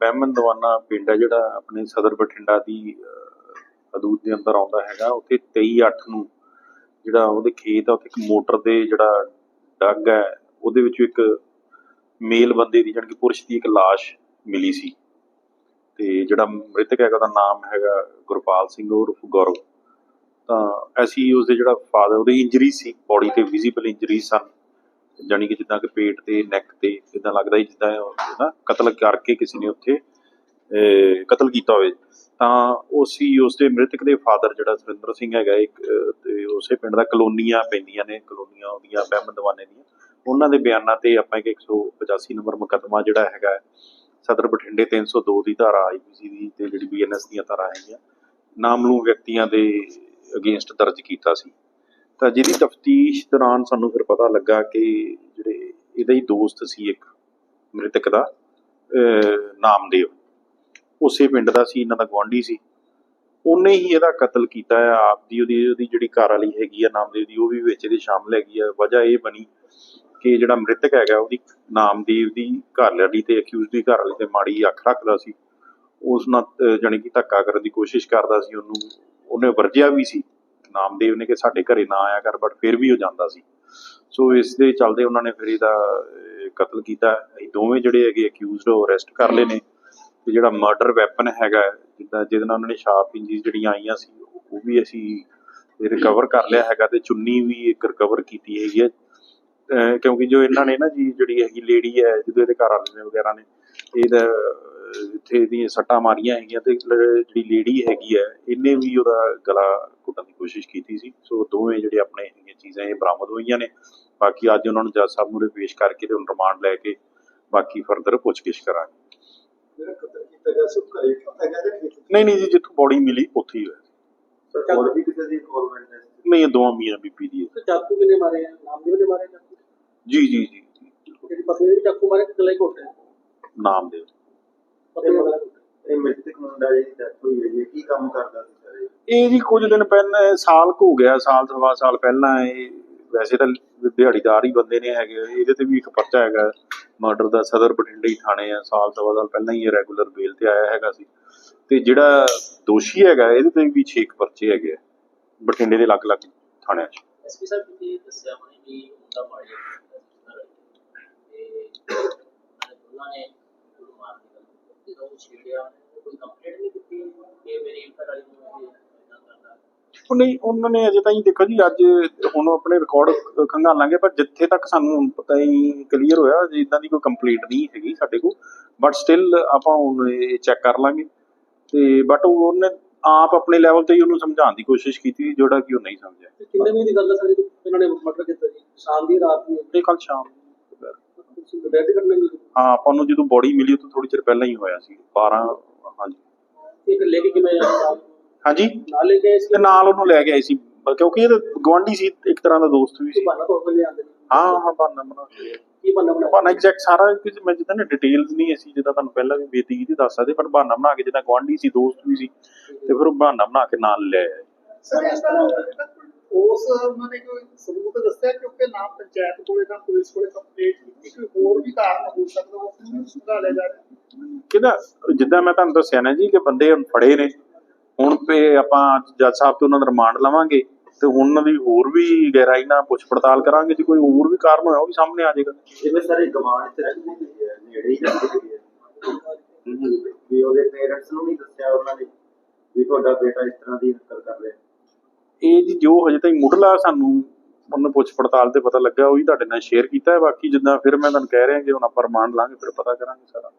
ਬਹਿਮਨ ਦਵਾਨਾ ਪਿੰਡ ਹੈ ਜਿਹੜਾ ਆਪਣੇ ਸਦਰ ਬਠਿੰਡਾ ਦੀ ਅਹ, ਹਦੂਦ ਦੇ ਅੰਦਰ ਆਉਂਦਾ ਹੈਗਾ। ਉੱਥੇ 23/8 ਨੂੰ ਜਿਹੜਾ ਉਹਦੇ ਖੇਤ ਆ ਉੱਥੇ ਇੱਕ ਮੋਟਰ ਦੇ ਜਿਹੜਾ ਡੱਗ ਹੈ ਉਹਦੇ ਵਿੱਚ ਇੱਕ ਮੇਲ ਬੰਦੇ ਦੀ ਜਾਣੀ ਕਿ ਪੁਰਸ਼ ਦੀ ਇੱਕ ਲਾਸ਼ ਮਿਲੀ ਸੀ। ਤੇ ਜਿਹੜਾ ਮ੍ਰਿਤਕ ਹੈਗਾ ਉਹਦਾ ਨਾਮ ਹੈਗਾ ਗੁਰਪਾਲ ਸਿੰਘ ਉਰਫ ਗੌਰਵ। ਤਾਂ ਅਸੀਂ ਉਸਦੇ ਜਿਹੜਾ ਫਾਦਰ ਉਹਦੀ ਇੰਜਰੀ ਸੀ ਬੋਡੀ ਤੇ ਵਿਜ਼ੀਬਲ ਇੰਜਰੀ ਸਨ। ਜਾਣੀ ਕਿ ਜਿੱਦਾਂ ਕਿ ਪੇਟ ਤੇ ਨੈਕ ਤੇ ਜਿੱਦਾਂ ਲੱਗਦਾ ਸੀ, ਜਿੱਦਾਂ ਨਾ ਕਤਲ ਕਰਕੇ ਕਿਸੇ ਨੇ ਉੱਥੇ ਕਤਲ ਕੀਤਾ ਹੋਵੇ। ਤਾਂ ਉਸੀ ਉਸਦੇ ਮ੍ਰਿਤਕ ਦੇ ਫਾਦਰ ਜਿਹੜਾ ਸੁਰਿੰਦਰ ਸਿੰਘ ਹੈਗਾ, ਇੱਕ ਤੇ ਉਸੇ ਪਿੰਡ ਦਾ ਕਲੋਨੀਆਂ ਪੈਂਦੀਆਂ ਨੇ, ਕਲੋਨੀਆਂ ਉਹਦੀਆਂ ਬਹਿਮਨ ਦਵਾਨੇ ਦੀਆਂ। ਉਹਨਾਂ ਦੇ ਬਿਆਨਾਂ ਤੇ ਆਪਾਂ ਇੱਕ 185 ਨੰਬਰ ਮੁਕੱਦਮਾ ਜਿਹੜਾ ਹੈਗਾ, ਸਦਰ ਬਠਿੰਡੇ 302 ਦੀ ਧਾਰਾ ਆਈਪੀਸੀ ਦੀ ਤੇ ਜਿਹੜੀ ਬੀਐਨਐਸ ਦੀਆਂ ਧਾਰਾ ਹੈਗੀਆਂ ਨਾਮਲੂ ਵਿਅਕਤੀਆਂ ਦੇ ਅਗੇਂਸਟ ਦਰਜ ਕੀਤਾ ਸੀ। ਤਾਂ ਜਿਹਦੀ ਤਫਤੀਸ਼ ਦੌਰਾਨ ਸਾਨੂੰ ਫਿਰ ਪਤਾ ਲੱਗਾ ਕਿ ਜਿਹੜੇ ਇਹਦਾ ਹੀ ਦੋਸਤ ਸੀ ਇੱਕ ਮ੍ਰਿਤਕ ਦਾ ਅਹ ਨਾਮਦੇਵ। ਉਸੇ ਪਿੰਡ ਦਾ ਸੀ ਇਹਨਾਂ ਦਾ ਗੁਆਂਢੀ ਸੀ। ਉਹਨੇ ਹੀ ਇਹਦਾ ਕਤਲ ਕੀਤਾ ਹੈ ਆਪ ਦੀ ਉਹਦੀ ਉਹਦੀ ਜਿਹੜੀ ਘਰ ਵਾਲੀ ਹੈਗੀ ਆ ਨਾਮਦੇਵ ਦੀ ਉਹ ਵੀ ਵਿੱਚ ਇਹਦੇ ਸ਼ਾਮਲ ਹੈਗੀ ਆ। ਵਜ੍ਹਾ ਇਹ ਬਣੀ ਕਿ ਜਿਹੜਾ ਮ੍ਰਿਤਕ ਹੈਗਾ ਉਹਦੀ ਨਾਮਦੇਵ ਦੀ ਘਰ ਵਾਲੀ ਤੇ ਅਕਿਊਜ਼ ਦੀ ਘਰ ਵਾਲੀ ਤੇ ਮਾੜੀ ਅੱਖ ਰੱਖਦਾ ਸੀ। ਉਸ ਨਾਲ ਅਹ, ਜਾਣੀ ਕਿ ਧੱਕਾ ਕਰਨ ਦੀ ਕੋਸ਼ਿਸ਼ ਕਰਦਾ ਸੀ। ਉਹਨੂੰ ਉਹਨੇ ਵਰਜਿਆ ਵੀ ਸੀ। ਨਾਮਦੇਵ ਨੇ ਕਿ ਸਾਡੇ ਘਰੇ ਨਾ ਆਇਆ ਕਰ ਬਟ ਫਿਰ ਵੀ ਉਹ ਜਾਂਦਾ ਸੀ। ਸੋ ਇਸ ਦੇ ਚੱਲਦੇ ਉਹਨਾਂ ਨੇ ਫਿਰ ਇਹਦਾ ਕਤਲ ਕੀਤਾ। ਇਹ ਦੋਵੇਂ ਜਿਹੜੇ ਹੈਗੇ ਅਕਿਊਜ਼ਡ ਉਹ ਅਰੈਸਟ ਕਰ ਲਏ ਨੇ। ਤੇ ਜਿਹੜਾ ਮਰਡਰ ਵੈਪਨ ਹੈਗਾ, ਜਿੱਦਾਂ ਜਿਹਦੇ ਨਾਲ ਉਹਨਾਂ ਨੇ ਸ਼ਾਰਪ ਇੰਜੀਜ਼ ਜਿਹੜੀਆਂ ਆਈਆਂ ਸੀ, ਉਹ ਵੀ ਅਸੀਂ ਰਿਕਵਰ ਕਰ ਲਿਆ ਹੈਗਾ ਤੇ ਚੁੰਨੀ ਵੀ ਇੱਕ ਰਿਕਵਰ ਕੀਤੀ ਹੈਗੀ ਹੈ। ਕਿਉਂਕਿ ਜੋ ਇਹਨਾਂ ਨੇ ਨਾ ਜੀ ਜਿਹੜੀ ਹੈਗੀ ਲੇਡੀ ਹੈ, ਜਿਹਦੇ ਇਹਦੇ ਘਰ ਵਾਲੇ ਨੇ ਵਗੈਰਾ ਨੇ, ਇਹਦਾ ਇੱਥੇ ਇਹਦੀਆਂ ਸੱਟਾਂ ਮਾਰੀਆਂ ਹੈਗੀਆਂ ਤੇ ਜਿਹੜੀ ਲੇਡੀ ਹੈਗੀ ਹੈ ਇਹਨੇ ਵੀ ਉਹਦਾ ਗਲਾ ਘੁੱਟਣ ਦੀ ਕੋਸ਼ਿਸ਼ ਕੀਤੀ ਸੀ। ਸੋ ਦੋਵੇਂ ਜਿਹੜੇ ਆਪਣੇ ਹੈਗੀਆਂ ਚੀਜ਼ਾਂ ਇਹ ਬਰਾਮਦ ਹੋਈਆਂ ਨੇ। ਬਾਕੀ ਅੱਜ ਉਹਨਾਂ ਨੂੰ ਜੱਜ ਸਾਹਿਬ ਮੂਹਰੇ ਪੇਸ਼ ਕਰਕੇ ਤੇ ਹੁਣ ਰਿਮਾਂਡ ਲੈ ਕੇ ਬਾਕੀ ਫਰਦਰ ਪੁੱਛਗਿੱਛ ਕਰਾਂਗੇ। ਜਿਹੜਾ ਕਤਲ ਕੀਤਾ ਗਿਆ ਸੀ ਉਹ ਘਰੇ ਕੀਤਾ ਗਿਆ ਜਾਂ ਖੇਤ ਨਹੀਂ ਨਹੀਂ ਜੀ ਜਿੱਥੋਂ ਬੋਡੀ ਮਿਲੀ ਉੱਥੇ ਹੀ ਹੋਇਆ। ਸਰ ਹੋਰ ਵੀ ਕਿਸੇ ਦੀ ਇਨਵੋਲਵਮੈਂਟ ਹੈ ਨਹੀਂ ਇਹ ਦੋਵਾਂ ਮੀਆਂ ਬੀਬੀ ਦੀ ਹੈ। ਚਾਕੂ ਕਿਨੇ ਮਾਰੇ ਆ? ਨਾਮਦੇਵ ਨੇ ਮਾਰੇ ਚਾਕੂ? ਜੀ ਜੀ ਜੀ। ਜੀ। ਤੇਰੀ ਪਤਨੀ ਨੇ ਚਾਕੂ ਮਾਰੇ ਕਿਲੇ ਕੋਟੇ ਨਾਮ ਦੇ ਪਤਨੀ ਨੇ ਗਲਾ ਘੋਟਿਆ। ਇਹ ਮ੍ਰਿਤਕ ਮੁੰਡਾ ਜੀ ਡੈਥ ਹੋਈ ਹੈ ਜੀ ਇਹ ਕੀ ਕੰਮ ਕਰਦਾ ਸੀ ਸਰ ਇਹ? ਇਹ ਜੀ ਕੁਝ ਦਿਨ ਪਹਿਲਾਂ ਸਾਲ ਕੁ ਹੋ ਗਿਆ ਸਾਲ ਸਵਾ ਸਾਲ ਪਹਿਲਾਂ ਇਹ ਵੈਸੇ ਤਾਂ ਦਿਹਾੜੀਦਾਰ ਹੀ ਬੰਦੇ ਨੇ ਹੈਗੇ ਇਹਦੇ ਤੇ ਵੀ ਇੱਕ ਪਰਚਾ ਹੈਗਾ ਮਰਡਰ ਦਾ ਸਦਰ ਬਠਿੰਡੇ ਹੀ ਥਾਣੇ ਆ ਸਾਲ ਸਵਾ ਸਾਲ ਪਹਿਲਾਂ ਹੀ ਇਹ ਰੈਗੂਲਰ ਬੇਲ ਤੇ ਆਇਆ ਹੈਗਾ ਸੀ। ਤੇ ਜਿਹੜਾ ਦੋਸ਼ੀ ਹੈਗਾ ਇਹਦੇ ਤੇ ਵੀ 6 ਪਰਚੇ ਹੈਗੇ ਆ ਬਠਿੰਡੇ ਦੇ ਅਲੱਗ-ਅਲੱਗ ਥਾਣਿਆਂ 'ਚ। ਐਸਪੀ ਸਾਹਿਬ ਤੁਸੀਂ ਦੱਸਿਆ ਹੋਣੀ ਵੀ ਮੁੰਡਾ ਮਾਰੀ ਤੇ ਉਹਨਾਂ ਨੇ ਉਹਨੂੰ ਮਾਰ ਦਿੱਤਾ ਜਦੋਂ ਉਹ ਨਹੀਂ ਉਹਨਾਂ ਨੇ ਅਜੇ ਤਾਈਂ ਦੇਖੋ ਜੀ ਅੱਜ ਹੁਣ ਆਪਣੇ ਰਿਕਾਰਡ ਖੰਗਾਲਾਂਗੇ ਪਰ ਜਿੱਥੇ ਤੱਕ ਸਾਨੂੰ ਹੁਣ ਪਤਾ ਹੀ ਕਲੀਅਰ ਹੋਇਆ ਜੇ ਇਦਾਂ ਦੀ ਕੋਈ ਕੰਪਲੀਟ ਨਹੀਂ ਹੈਗੀ ਸਾਡੇ ਕੋਲ। ਬਟ ਸਟਿਲ ਆਪਾਂ ਹੁਣ ਇਹ ਚੈੱਕ ਕਰ ਲਾਂਗੇ। ਤੇ ਬਟ ਉਹਨੇ ਆਪ ਆਪਣੇ ਲੈਵਲ ਤੇ ਹੀ ਉਹਨੂੰ ਸਮਝਾਉਣ ਦੀ ਕੋਸ਼ਿਸ਼ ਕੀਤੀ ਜਿਹੜਾ ਕਿ ਉਹ ਨਹੀਂ ਸਮਝਿਆ। ਕਿੰਨੇ ਵਜੇ ਦੀ ਗੱਲ ਹੈ ਸਰ ਇਹਨਾਂ ਨੇ ਮਰਡਰ ਕੀਤਾ ਜੀ? ਸ਼ਾਮ ਦੀ ਰਾਤ ਦੀ? ਕੱਲ ਸ਼ਾਮ ਡੈਡ ਕਰਨੇ ਜੀ ਹਾਂ ਆਪਾਂ ਨੂੰ ਜਦੋਂ ਬੋਡੀ ਮਿਲੀ ਉਹ ਤੋਂ ਥੋੜੀ ਚਿਰ ਪਹਿਲਾਂ ਹੀ ਹੋਇਆ ਸੀ 12 ਹਾਂਜੀ। ਇੱਕ ਲੈ ਕੇ ਕਿਵੇਂ ਆਇਆ ਹਾਂਜੀ? ਨਾਲ ਲੈ ਕੇ ਆਏ ਸੀ? ਤੇ ਨਾਲ ਉਹਨੂੰ ਲੈ ਕੇ ਆਏ ਸੀ ਕਿਉਂਕਿ ਇਹ ਗਵਾਂਢੀ ਸੀ ਇੱਕ ਤਰ੍ਹਾਂ ਦਾ ਦੋਸਤ ਵੀ ਸੀ। ਬਾਨਾ ਤੋਂ ਲੈ ਆਉਂਦੇ ਨੇ। ਹਾਂ ਹਾਂ ਬਾਨਾ ਬਣਾ ਕੇ ਕੀ ਬਾਨਾ ਬਣਾ ਬਹਾਨਾ ਐਗਜ਼ੈਕਟ ਸਾਰਾ ਕੁਝ ਮੈਂ ਜਿੱਦਾਂ ਨਾ ਡਿਟੇਲਸ ਨਹੀਂ ਅਸੀਂ ਜਿੱਦਾਂ ਤੁਹਾਨੂੰ ਪਹਿਲਾਂ ਵੀ ਬੇਤੀ ਕੀਤੀ ਦੱਸ ਸਕਦੇ ਪਰ ਬਹਾਨਾ ਬਣਾ ਕੇ ਜਿੱਦਾਂ ਗੁਆਂਢੀ ਸੀ ਦੋਸਤ ਵੀ ਸੀ ਤੇ ਫਿਰ ਉਹ ਬਹਾਨਾ ਬਣਾ ਕੇ ਨਾਲ ਲੈ ਆਏ। ਸਰ ਇਸ ਤਰ੍ਹਾਂ ਉਸ ਉਹਨਾਂ ਨੇ ਕੋਈ ਸਬੂਤ ਦੱਸਿਆ ਕਿਉਂਕਿ ਨਾ ਪੰਚਾਇਤ ਕੋਲੇ ਨਾ ਪੁਲਿਸ ਕੋਲੇ ਕੰਪਲੇਂਟ ਕੀਤੀ ਕੋਈ ਹੋਰ ਵੀ ਕਾਰਨ ਹੋ ਸਕਦਾ ਉਸ ਨੂੰ ਸੁਧਾਰ ਲਿਆ ਜਾ ਰਿਹਾ? ਕਿਹਦਾ? ਜਿੱਦਾਂ ਮੈਂ ਤੁਹਾਨੂੰ ਦੱਸਿਆ ਨਾ ਜੀ ਕਿ ਬੰਦੇ ਹੁਣ ਫੜੇ ਨੇ। ਹੁਣ ਤੇ ਆਪਾਂ ਜੱਜ ਸਾਹਿਬ ਤੋਂ ਉਹਨਾਂ ਦਾ ਰਿਮਾਂਡ ਲਵਾਂਗੇ ਤੇ ਹੁਣ ਉਹਨਾਂ ਦੀ ਹੋਰ ਵੀ ਗਹਿਰਾਈ ਨਾਲ ਪੁੱਛ ਪੜਤਾਲ ਕਰਾਂਗੇ। ਜੇ ਕੋਈ ਹੋਰ ਵੀ ਕਾਰਨ ਹੋਇਆ ਉਹ ਵੀ ਸਾਹਮਣੇ ਆ ਜਾਏਗਾ। ਜਿਵੇਂ ਸਰ ਗਵਾਂਢ ਚ ਰਹਿੰਦੀ ਹੈ ਨੇੜੇ ਹੀ ਰਹਿੰਦੀ ਹੈ ਵੀ ਉਹਦੇ ਪੇਰੈਂਟਸ ਨੂੰ ਨਹੀਂ ਦੱਸਿਆ ਉਹਨਾਂ ਨੇ ਵੀ ਤੁਹਾਡਾ ਬੇਟਾ ਇਸ ਤਰ੍ਹਾਂ ਦੀ ਹਰਕਤ ਕਰ ਰਿਹਾ। ਇਹ ਜੀ ਜੋ ਹਜੇ ਤਾਈਂ ਮੁੱਢਲਾ ਸਾਨੂੰ ਉਹਨੂੰ ਪੁੱਛ ਪੜਤਾਲ ਤੇ ਪਤਾ ਲੱਗਾ, ਉਹ ਹੀ ਤੁਹਾਡੇ ਨਾਲ ਸ਼ੇਅਰ ਕੀਤਾ ਹੈ। ਬਾਕੀ ਜਿੱਦਾਂ ਫਿਰ ਮੈਂ ਤੁਹਾਨੂੰ ਕਹਿ ਰਿਹਾ ਕਿ ਹੁਣ ਆਪਾਂ ਰਿਮਾਂਡ ਲਾਂਗੇ, ਫਿਰ ਪਤਾ ਕਰਾਂਗੇ ਸਾਰਾ।